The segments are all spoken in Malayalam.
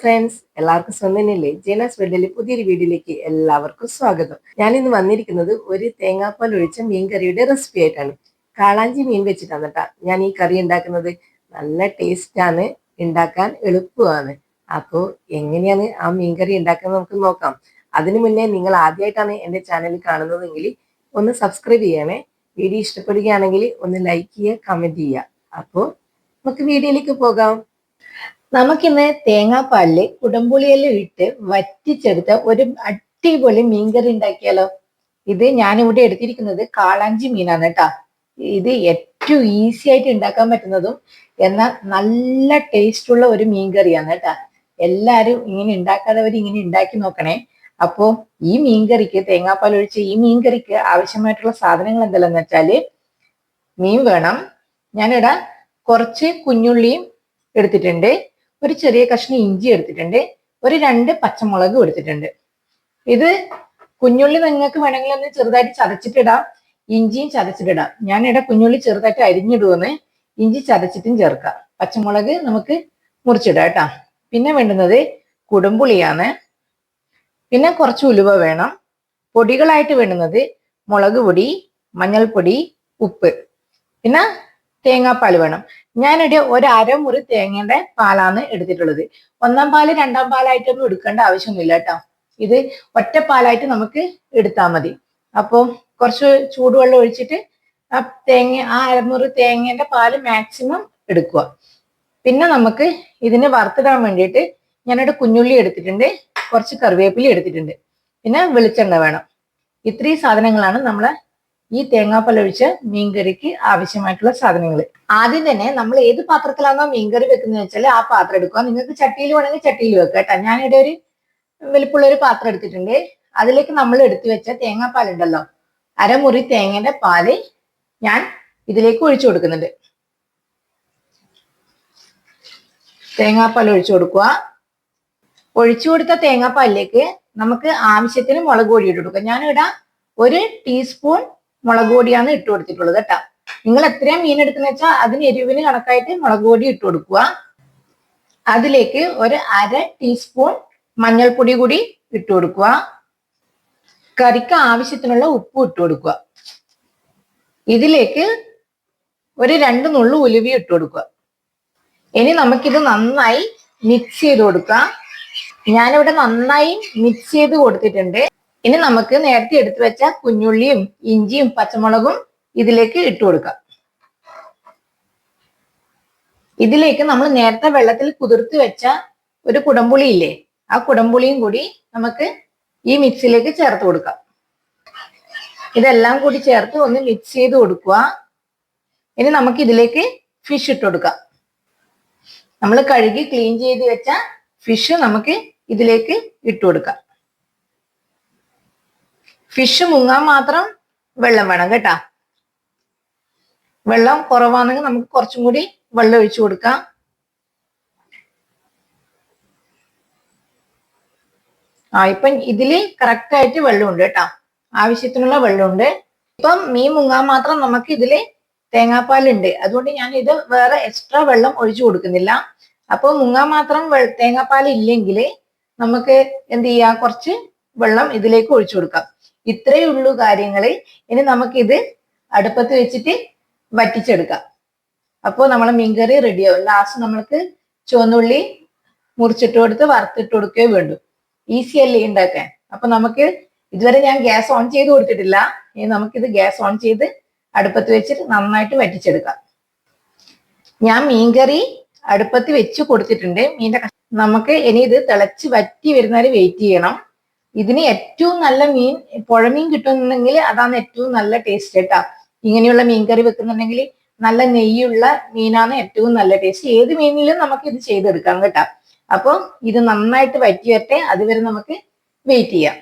ഫ്രണ്ട്സ് എല്ലാവർക്കും സ്വന്തനില്ലേ? ജീനാസ് വേൾഡിലെ പുതിയൊരു വീഡിയോയിലേക്ക് എല്ലാവർക്കും സ്വാഗതം. ഞാൻ ഇന്ന് വന്നിരിക്കുന്നത് ഒരു തേങ്ങാപ്പാൽ ഒഴിച്ച മീൻ കറിയുടെ റെസിപ്പി ആയിട്ടാണ്. കാളാഞ്ചി മീൻ വെച്ചിട്ടാണ് കേട്ടോ. ഞാൻ ഈ കറി ഉണ്ടാക്കുന്നത് നല്ല ടേസ്റ്റ് ആണ് ഉണ്ടാക്കാൻ എളുപ്പമാണ്. അപ്പോൾ എങ്ങനെയാണ് ആ മീൻ കറി ഉണ്ടാക്കുന്നത് നമുക്ക് നോക്കാം. അതിനു മുന്നേ നിങ്ങൾ ആദ്യമായിട്ടാണ് എന്റെ ചാനൽ കാണുന്നതെങ്കിൽ ഒന്ന് സബ്സ്ക്രൈബ് ചെയ്യണേ. വീഡിയോ ഇഷ്ടപ്പെടുകയാണെങ്കിൽ ഒന്ന് ലൈക്ക് ചെയ്യുക കമന്റ് ചെയ്യുക. അപ്പോൾ നമുക്ക് വീഡിയോയിലേക്ക് പോകാം. നമുക്കിന്ന് തേങ്ങാപ്പാലിൽ കുടംപുളിയെല്ലാം ഇട്ട് വറ്റിച്ചെടുത്ത ഒരു അടിപൊളി മീൻകറി ഉണ്ടാക്കിയാലോ? ഇത് ഞാനിവിടെ എടുത്തിരിക്കുന്നത് കാളാഞ്ചി മീനാണ് കേട്ടാ. ഇത് ഏറ്റവും ഈസി ആയിട്ട് ഉണ്ടാക്കാൻ പറ്റുന്നതും എന്നാൽ നല്ല ടേസ്റ്റ് ഉള്ള ഒരു മീൻകറിയാണ് കേട്ടാ. എല്ലാരും ഇങ്ങനെ ഉണ്ടാക്കാത്തവർ ഇങ്ങനെ ഉണ്ടാക്കി നോക്കണേ. അപ്പോ ഈ മീൻകറിക്ക് തേങ്ങാപ്പാൽ ഒഴിച്ച് ഈ മീൻകറിക്ക് ആവശ്യമായിട്ടുള്ള സാധനങ്ങൾ എന്തെല്ലാം വെച്ചാൽ മീൻ വേണം. ഞാനിവിടെ കുറച്ച് കുഞ്ഞുള്ളിയും എടുത്തിട്ടുണ്ട്. ഒരു ചെറിയ കഷ്ണം ഇഞ്ചി എടുത്തിട്ടുണ്ട്. ഒരു രണ്ട് പച്ചമുളക് എടുത്തിട്ടുണ്ട്. ഇത് കുഞ്ഞുള്ളി നിങ്ങൾക്ക് വേണമെങ്കിൽ ഒന്ന് ചെറുതായിട്ട് ചതച്ചിട്ടിടാം. ഇഞ്ചിയും ചതച്ചിട്ടിടാം. ഞാനിവിടെ കുഞ്ഞുള്ളി ചെറുതായിട്ട് അരിഞ്ഞിടുവെന്ന് ഇഞ്ചി ചതച്ചിട്ടും ചേർക്കാം. പച്ചമുളക് നമുക്ക് മുറിച്ചിടാം കേട്ടോ. പിന്നെ വേണ്ടുന്നത് കുടുംപുളിയാണ് പിന്നെ കുറച്ച് ഉലുവ വേണം. പൊടികളായിട്ട് വേണ്ടുന്നത് മുളക് പൊടി മഞ്ഞൾപ്പൊടി ഉപ്പ്. പിന്നെ തേങ്ങാപ്പാൽ വേണം. ഞാനിവിടെ ഒരു അരമുറി തേങ്ങയുടെ പാലാണ് എടുത്തിട്ടുള്ളത്. ഒന്നാം പാൽ രണ്ടാം പാലായിട്ടൊന്നും എടുക്കേണ്ട ആവശ്യമൊന്നുമില്ല കേട്ടോ. ഇത് ഒറ്റ പാലായിട്ട് നമുക്ക് എടുത്താൽ മതി. അപ്പോൾ കുറച്ച് ചൂടുവെള്ളം ഒഴിച്ചിട്ട് ആ തേങ്ങ ആ അരമുറി തേങ്ങേന്റെ പാൽ മാക്സിമം എടുക്കുക. പിന്നെ നമുക്ക് ഇതിന് വറുത്തിടാൻ വേണ്ടിയിട്ട് ഞാനിവിടെ കുഞ്ഞുള്ളി എടുത്തിട്ടുണ്ട് കുറച്ച് കറിവേപ്പില എടുത്തിട്ടുണ്ട്. പിന്നെ വെളിച്ചെണ്ണ വേണം. ഇത്രയും സാധനങ്ങളാണ് നമ്മളെ ഈ തേങ്ങാപ്പലൊഴിച്ച് മീൻകറിക്ക് ആവശ്യമായിട്ടുള്ള സാധനങ്ങൾ ആദ്യം തന്നെ നമ്മൾ ഏത് പാത്രത്തിലാണോ മീൻകറി വെക്കുന്നത് വെച്ചാൽ ആ പാത്രം എടുക്കുക. നിങ്ങൾക്ക് ചട്ടിയിൽ വേണമെങ്കിൽ ചട്ടിയിൽ വെക്കുക കേട്ടോ. ഞാനിവിടെ ഒരു വലിപ്പുള്ള ഒരു പാത്രം എടുത്തിട്ടുണ്ട്. അതിലേക്ക് നമ്മൾ എടുത്തു വെച്ച തേങ്ങാപ്പാൽ ഉണ്ടല്ലോ. അരമുറി തേങ്ങയുടെ പാൽ ഞാൻ ഇതിലേക്ക് ഒഴിച്ചു കൊടുക്കുന്നുണ്ട്. തേങ്ങാപ്പാൽ ഒഴിച്ചു കൊടുക്കുക. ഒഴിച്ചു കൊടുത്ത തേങ്ങാപ്പാലിലേക്ക് നമുക്ക് ആവശ്യത്തിന് മുളക് പൊടി ഇട്ട് കൊടുക്കുക. ഞാനിവിടെ ഒരു ടീസ്പൂൺ മുളക് പൊടിയാണ് ഇട്ട് കൊടുത്തിട്ടുള്ളത് കേട്ടോ. നിങ്ങൾ എത്രയും മീൻ എടുത്തെന്ന് വെച്ചാൽ അതിന് എരിവിന് കണക്കായിട്ട് മുളക് പൊടി ഇട്ട് കൊടുക്കുക. അതിലേക്ക് ഒരു അര ടീസ്പൂൺ മഞ്ഞൾപ്പൊടി കൂടി ഇട്ട് കൊടുക്കുക. കറിക്ക് ആവശ്യത്തിനുള്ള ഉപ്പ് ഇട്ട് കൊടുക്കുക. ഇതിലേക്ക് ഒരു രണ്ട് നുള്ളു ഉലുവി ഇട്ട് കൊടുക്കുക. ഇനി നമുക്കിത് നന്നായി മിക്സ് ചെയ്ത് കൊടുക്കാം. ഞാനിവിടെ നന്നായി മിക്സ് ചെയ്ത് കൊടുത്തിട്ടുണ്ട്. ഇനി നമുക്ക് നേരത്തെ എടുത്തു വെച്ച കുഞ്ഞുള്ളിയും ഇഞ്ചിയും പച്ചമുളകും ഇതിലേക്ക് ഇട്ട് കൊടുക്കാം. ഇതിലേക്ക് നമ്മൾ നേരത്തെ വെള്ളത്തിൽ കുതിർത്ത് വെച്ച ഒരു കുടംപുളി ഇല്ലേ ആ കുടംപുളിയും കൂടി നമുക്ക് ഈ മിക്സിയിലേക്ക് ചേർത്ത് കൊടുക്കാം. ഇതെല്ലാം കൂടി ചേർത്ത് ഒന്ന് മിക്സ് ചെയ്ത് കൊടുക്കുക. ഇനി നമുക്ക് ഇതിലേക്ക് ഫിഷ് ഇട്ട് കൊടുക്കാം. നമ്മൾ കഴുകി ക്ലീൻ ചെയ്ത് വെച്ച ഫിഷ് നമുക്ക് ഇതിലേക്ക് ഇട്ട് കൊടുക്കാം. ഫിഷ് മുങ്ങാൻ മാത്രം വെള്ളം വേണം കേട്ടാ. വെള്ളം കുറവാണെങ്കിൽ നമുക്ക് കുറച്ചും കൂടി വെള്ളം ഒഴിച്ചു കൊടുക്കാം. ആ ഇപ്പം ഇതിൽ കറക്റ്റ് ആയിട്ട് വെള്ളമുണ്ട് കേട്ടോ. ആവശ്യത്തിനുള്ള വെള്ളമുണ്ട്. ഇപ്പം മീൻ മുങ്ങാൻ മാത്രം നമുക്ക് ഇതിൽ തേങ്ങാപ്പാലുണ്ട്. അതുകൊണ്ട് ഞാൻ ഇത് വേറെ എക്സ്ട്രാ വെള്ളം ഒഴിച്ചു കൊടുക്കുന്നില്ല. അപ്പോൾ മുങ്ങാൻ മാത്രം തേങ്ങാപ്പാൽ ഇല്ലെങ്കിൽ നമുക്ക് എന്ത് ചെയ്യാം? കുറച്ച് വെള്ളം ഇതിലേക്ക് ഒഴിച്ചു കൊടുക്കാം. ഇത്രയേ ഉള്ളൂ കാര്യങ്ങൾ ഇനി നമുക്കിത് അടുപ്പത്ത് വെച്ചിട്ട് വറ്റിച്ചെടുക്കാം. അപ്പോൾ നമ്മളെ മീൻകറി റെഡിയാവും ലാസ്റ്റ് നമ്മൾക്ക് ചുവന്നുള്ളി മുറിച്ചിട്ട് കൊടുത്ത് വറുത്തിട്ട് കൊടുക്കുകയോ വേണ്ടു. ഈസി അല്ലേ ഉണ്ടാക്കാൻ? അപ്പൊ നമുക്ക് ഇതുവരെ ഞാൻ ഗ്യാസ് ഓൺ ചെയ്ത് കൊടുത്തിട്ടില്ല. ഇനി നമുക്കിത് ഗ്യാസ് ഓൺ ചെയ്ത് അടുപ്പത്ത് വെച്ചിട്ട് നന്നായിട്ട് വറ്റിച്ചെടുക്കാം. ഞാൻ മീൻകറി അടുപ്പത്ത് വെച്ച് കൊടുത്തിട്ടുണ്ട്. മീന്റെ നമുക്ക് ഇനി ഇത് തിളച്ച് വറ്റി വരുന്നവരെ വെയിറ്റ് ചെയ്യണം. ഇതിന് ഏറ്റവും നല്ല മീൻ പുഴമീൻ കിട്ടുന്നുണ്ടെങ്കിൽ അതാണ് ഏറ്റവും നല്ല ടേസ്റ്റ് കേട്ടാ ഇങ്ങനെയുള്ള മീൻ കറി വെക്കുന്നുണ്ടെങ്കിൽ നല്ല നെയ്യുള്ള മീനാണ് ഏറ്റവും നല്ല ടേസ്റ്റ് ഏത് മീനിലും നമുക്ക് ഇത് ചെയ്തെടുക്കാം കേട്ടാ. അപ്പോൾ ഇത് നന്നായിട്ട് വറ്റി വരട്ടെ അതുവരെ നമുക്ക് വെയിറ്റ് ചെയ്യാം.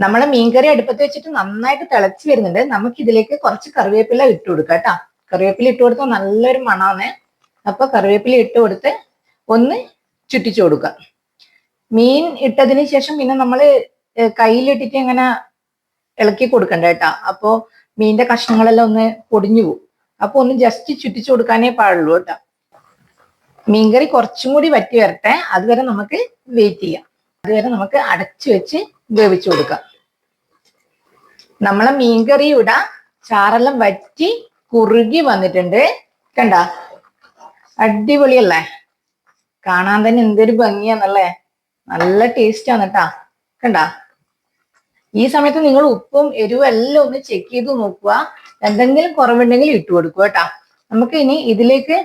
നമ്മളെ മീൻകറി അടുപ്പത്ത് വെച്ചിട്ട് നന്നായിട്ട് തിളച്ച് വരുന്നുണ്ട്. നമുക്ക് ഇതിലേക്ക് കുറച്ച് കറിവേപ്പില ഇട്ട് കൊടുക്കാം കേട്ടാ. കറിവേപ്പില ഇട്ട് കൊടുത്താൽ നല്ലൊരു മണമാണ് അപ്പൊ കറിവേപ്പില ഇട്ട് കൊടുത്ത് ഒന്ന് ചുറ്റിച്ചു കൊടുക്കാം. മീൻ ഇട്ടതിന് ശേഷം പിന്നെ നമ്മൾ കയ്യിലിട്ടിട്ട് ഇങ്ങനെ ഇളക്കി കൊടുക്കണ്ട കേട്ടാ. അപ്പോ മീനിന്റെ കഷ്ണങ്ങളെല്ലാം ഒന്ന് പൊടിഞ്ഞു പോകും അപ്പൊ ഒന്ന് ജസ്റ്റ് ചുറ്റിച്ചു കൊടുക്കാനേ പാടുള്ളൂ കേട്ടാ. മീൻകറി കുറച്ചും കൂടി വറ്റി വരട്ടെ. അതുവരെ നമുക്ക് വെയിറ്റ് ചെയ്യാം. അതുവരെ നമുക്ക് അടച്ചു വെച്ച് വേവിച്ചു കൊടുക്കാം. നമ്മളെ മീൻകറിയുടെ ചാറെല്ലാം വറ്റി കുറുകി വന്നിട്ടുണ്ട്. കണ്ട? അടിപൊളിയല്ലേ? കാണാൻ തന്നെ എന്തൊരു ഭംഗിയാന്നല്ലേ? നല്ല ടേസ്റ്റ് ആണ് കേട്ടാ കണ്ട? ഈ സമയത്ത് നിങ്ങൾ ഉപ്പും എരിവും എല്ലാം ഒന്ന് ചെക്ക് ചെയ്ത് നോക്കുക. എന്തെങ്കിലും കുറവുണ്ടെങ്കിൽ ഇട്ട് കൊടുക്കുക കേട്ടാ നമുക്ക് ഇനി ഇതിലേക്ക്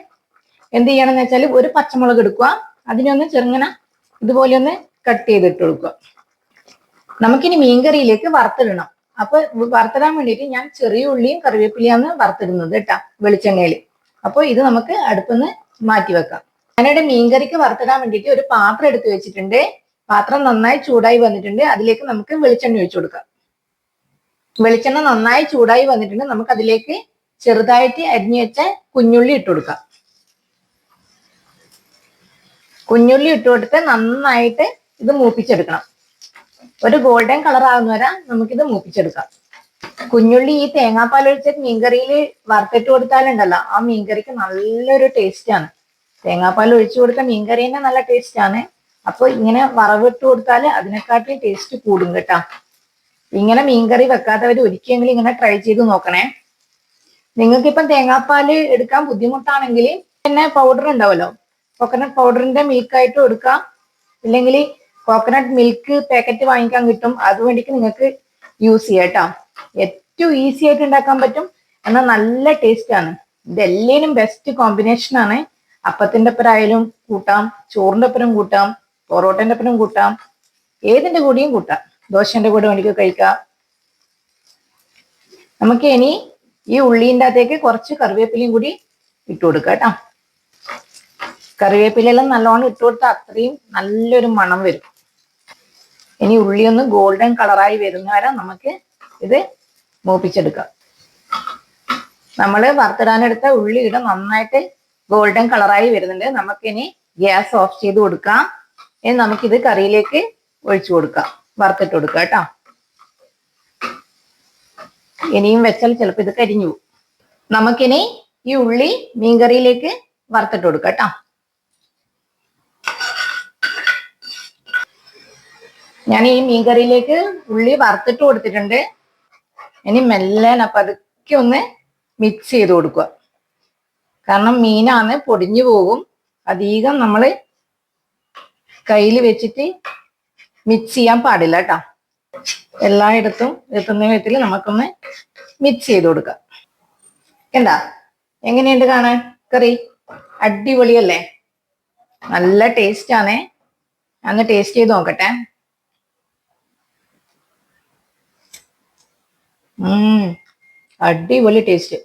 എന്ത് ചെയ്യണമെന്ന് വെച്ചാൽ ഒരു പച്ചമുളക് എടുക്കുക. അതിനൊന്ന് ചെറുങ്ങനെ ഇതുപോലെ ഒന്ന് കട്ട് ചെയ്തിട്ട് കൊടുക്കുക. നമുക്കിനി മീൻകറിയിലേക്ക് വറുത്തിടണം. അപ്പൊ വറുത്തിടാൻ വേണ്ടിയിട്ട് ഞാൻ ചെറിയ ഉള്ളിയും കറിവേപ്പിലയാണ് വറുത്തിടുന്നത് കേട്ടാ വെളിച്ചെണ്ണയിൽ അപ്പൊ ഇത് നമുക്ക് അടുപ്പിന്ന് മാറ്റി വെക്കാം. ഞാനിവിടെ മീൻകറിക്ക് വറുത്തിടാൻ വേണ്ടിയിട്ട് ഒരു പാത്രം എടുത്തു വെച്ചിട്ടുണ്ട്. പാത്രം നന്നായി ചൂടായി വന്നിട്ടുണ്ട്. അതിലേക്ക് നമുക്ക് വെളിച്ചെണ്ണ ഒഴിച്ചു കൊടുക്കാം. വെളിച്ചെണ്ണ നന്നായി ചൂടായി വന്നിട്ടുണ്ട്. നമുക്ക് അതിലേക്ക് ചെറുതായിട്ട് അരിഞ്ഞു വെച്ച കുഞ്ഞുള്ളി ഇട്ട് കൊടുക്കാം. കുഞ്ഞുള്ളി ഇട്ട് കൊടുത്ത് നന്നായിട്ട് ഇത് മൂപ്പിച്ചെടുക്കണം. ഒരു ഗോൾഡൻ കളർ ആകുന്ന വരെ നമുക്കിത് മൂപ്പിച്ചെടുക്കാം. കുഞ്ഞുള്ളി ഈ തേങ്ങാപ്പാൽ ഒഴിച്ച മീൻകറിയിൽ വറുത്തിട്ട് കൊടുത്താലുണ്ടല്ലോ ആ മീൻകറിക്ക് നല്ലൊരു ടേസ്റ്റ് ആണ്. തേങ്ങാപ്പാൽ ഒഴിച്ചു കൊടുത്ത മീൻകറി തന്നെ നല്ല ടേസ്റ്റ് ആണ്. അപ്പൊ ഇങ്ങനെ വറവിട്ട് കൊടുത്താൽ അതിനെക്കാട്ടിലും ടേസ്റ്റ് കൂടും കേട്ടോ. ഇങ്ങനെ മീൻകറി വെക്കാത്തവർ ഒരിക്കലെങ്കിലും ഇങ്ങനെ ട്രൈ ചെയ്ത് നോക്കണേ. നിങ്ങൾക്ക് ഇപ്പം തേങ്ങാപ്പാൽ എടുക്കാൻ ബുദ്ധിമുട്ടാണെങ്കിൽ പിന്നെ പൗഡർ ഉണ്ടാവല്ലോ. കോക്കനട്ട് പൗഡറിന്റെ മിൽക്കായിട്ടും എടുക്കാം ഇല്ലെങ്കിൽ കോക്കനട്ട് മിൽക്ക് പാക്കറ്റ് വാങ്ങിക്കാൻ കിട്ടും. അതുവേണ്ടിക്ക് നിങ്ങൾക്ക് യൂസ് ചെയ്യാം കേട്ടോ. ഏറ്റവും ഈസി ആയിട്ട് ഉണ്ടാക്കാൻ പറ്റും. എന്നാൽ നല്ല ടേസ്റ്റ് ആണ്. ഇതെല്ലാനും ബെസ്റ്റ് കോമ്പിനേഷൻ ആണ്. അപ്പത്തിന്റെ ഒപ്പരായാലും കൂട്ടാം ചോറിന്റെ ഒപ്പരം കൂട്ടാം പൊറോട്ടന്റെ ഒപ്പരം കൂട്ടാം ഏതിന്റെ കൂടെയും കൂട്ടാം. ദോശന്റെ കൂടെ എനിക്ക് കഴിക്കാം. നമുക്ക് ഇനി ഈ ഉള്ളീന്റെ അകത്തേക്ക് കുറച്ച് കറിവേപ്പിലയും കൂടി ഇട്ട് കൊടുക്കാം കേട്ടോ. കറിവേപ്പിലെല്ലാം നല്ലോണം ഇട്ട് കൊടുത്താൽ അത്രയും നല്ലൊരു മണം വരും. ഇനി ഉള്ളി ഒന്ന് ഗോൾഡൻ കളറായി വരുന്ന വരെ നമുക്ക് ഇത് മൂപ്പിച്ചെടുക്കാം. നമ്മൾ വറുത്തിടാനെടുത്ത ഉള്ളി ഇട നന്നായിട്ട് ഗോൾഡൻ കളറായി വരുന്നുണ്ട്. നമുക്കിനി ഗ്യാസ് ഓഫ് ചെയ്ത് കൊടുക്കാം. ഇനി നമുക്കിത് കറിയിലേക്ക് ഒഴിച്ചു കൊടുക്കാം. വറുത്തിട്ട് കൊടുക്കാം കേട്ടോ. ഇനിയും വെച്ചാൽ ചിലപ്പോൾ ഇത് കരിഞ്ഞു പോകും. നമുക്കിനി ഈ ഉള്ളി മീൻകറിയിലേക്ക് വറുത്തിട്ട് കൊടുക്കാം കേട്ടോ. ഞാൻ ഈ മീൻകറിയിലേക്ക് ഉള്ളി വറുത്തിട്ട് കൊടുത്തിട്ടുണ്ട്. ഇനി മെല്ലെ പതുക്കെ ഒന്ന് മിക്സ് ചെയ്ത് കൊടുക്കുക. കാരണം മീനാണ് പൊടിഞ്ഞു പോകും. അധികം നമ്മൾ കയ്യിൽ വെച്ചിട്ട് മിക്സ് ചെയ്യാൻ പാടില്ല കേട്ടോ എല്ലായിടത്തും എത്തുന്ന വിധത്തിൽ നമുക്കൊന്ന് മിക്സ് ചെയ്ത് കൊടുക്കാം. എന്താ എങ്ങനെയുണ്ട് കാണാൻ? കറി? അടിപൊളിയല്ലേ? നല്ല ടേസ്റ്റ് ആണേ. ഒന്ന് ടേസ്റ്റ് ചെയ്ത് നോക്കട്ടെ. അടിപൊളി ടേസ്റ്റ്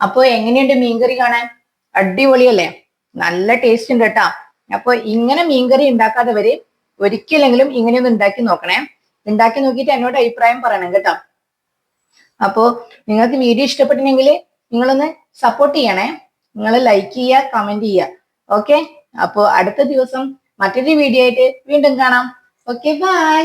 അപ്പൊ എങ്ങനെയുണ്ട് മീൻകറി കാണാൻ? അടിപൊളിയല്ലേ? നല്ല ടേസ്റ്റ് ഉണ്ട് കേട്ടാ. അപ്പൊ ഇങ്ങനെ മീൻകറി വരെ ഒരിക്കലെങ്കിലും ഇങ്ങനെയൊന്ന് ഉണ്ടാക്കി നോക്കണേ. ഉണ്ടാക്കി നോക്കിയിട്ട് എന്നോട് അഭിപ്രായം പറയണം കേട്ടോ. അപ്പോ നിങ്ങൾക്ക് വീഡിയോ ഇഷ്ടപ്പെട്ടില്ലെങ്കിൽ നിങ്ങളൊന്ന് സപ്പോർട്ട് ചെയ്യണേ. നിങ്ങൾ ലൈക്ക് ചെയ്യുക കമന്റ് ചെയ്യുക. ഓക്കെ അപ്പോ അടുത്ത ദിവസം മറ്റൊരു വീഡിയോ ആയിട്ട് വീണ്ടും കാണാം. Okay bye